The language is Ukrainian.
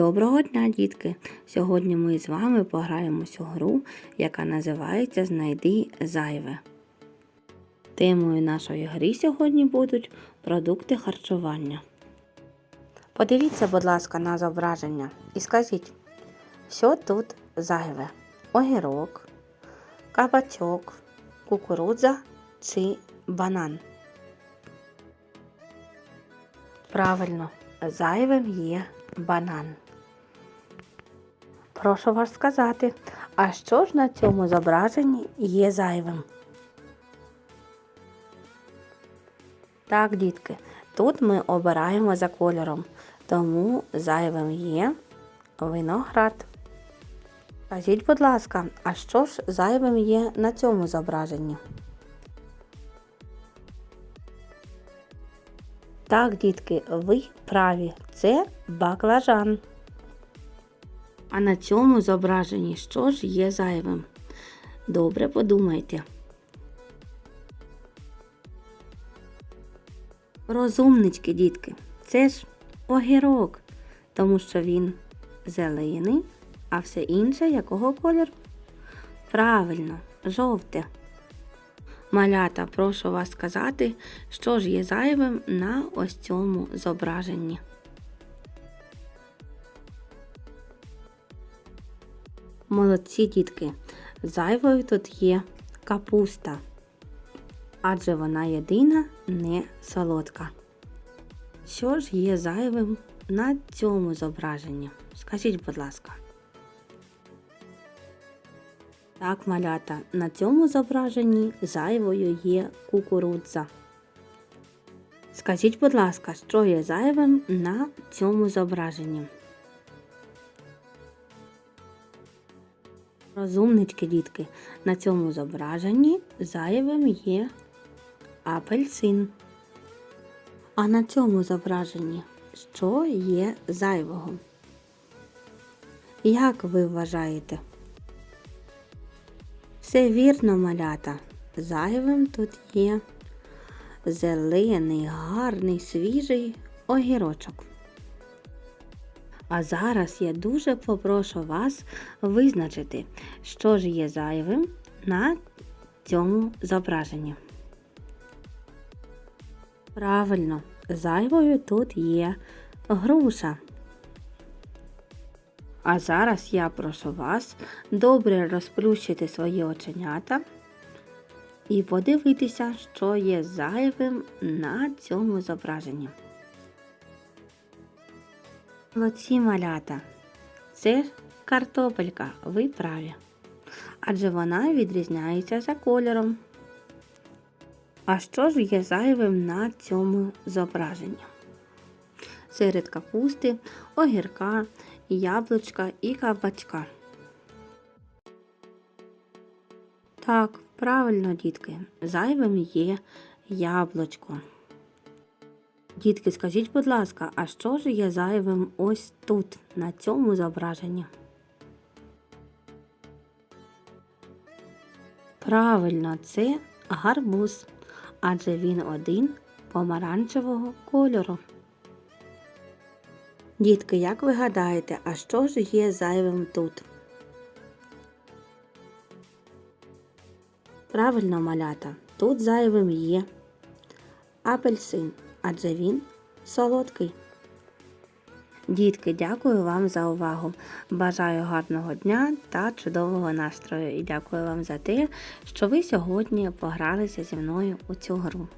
Доброго дня, дітки! Сьогодні ми з вами пограємось у гру, яка називається Знайди зайве. Темою нашої гри сьогодні будуть продукти харчування. Подивіться, будь ласка, на зображення і скажіть, що тут зайве? Огірок, кабачок, кукурудза чи банан? Правильно, зайвим є банан. Прошу вас сказати, а що ж на цьому зображенні є зайвим? Так, дітки, тут ми обираємо за кольором, тому зайвим є виноград. Скажіть, будь ласка, а що ж зайвим є на цьому зображенні? Так, дітки, ви праві, це баклажан. А на цьому зображенні що ж є зайвим? Добре подумайте. Розумнички, дітки, це ж огірок, тому що він зелений, а все інше якого кольору? Правильно, жовте. Малята, прошу вас сказати, що ж є зайвим на ось цьому зображенні. Молодці дітки, зайвою тут є капуста, адже вона єдина не солодка. Що ж є зайвим на цьому зображенні? Скажіть, будь ласка. Так, малята, на цьому зображенні зайвою є кукурудза. Скажіть, будь ласка, що є зайвим на цьому зображенні? Розумнички, дітки, на цьому зображенні зайвим є апельсин. А на цьому зображенні що є зайвого? Як ви вважаєте? Все вірно, малята. Зайвим тут є зелений, гарний, свіжий огірочок. А зараз я дуже попрошу вас визначити, що ж є зайвим на цьому зображенні. Правильно, зайвою тут є груша. А зараз я прошу вас добре розплющити свої оченята і подивитися, що є зайвим на цьому зображенні. Молодці малята. Це ж картопелька, ви праві. Адже вона відрізняється за кольором. А що ж є зайвим на цьому зображенні? Серед капусти, огірка, яблучка і кабачка. Так, правильно, дітки, зайвим є яблучко. Дітки, скажіть, будь ласка, а що ж є зайвим ось тут, на цьому зображенні? Правильно, це гарбуз, адже він один помаранчевого кольору. Дітки, як ви гадаєте, а що ж є зайвим тут? Правильно, малята, тут зайвим є апельсин, адже він солодкий. Дітки, дякую вам за увагу. Бажаю гарного дня та чудового настрою і дякую вам за те, що ви сьогодні погралися зі мною у цю гру.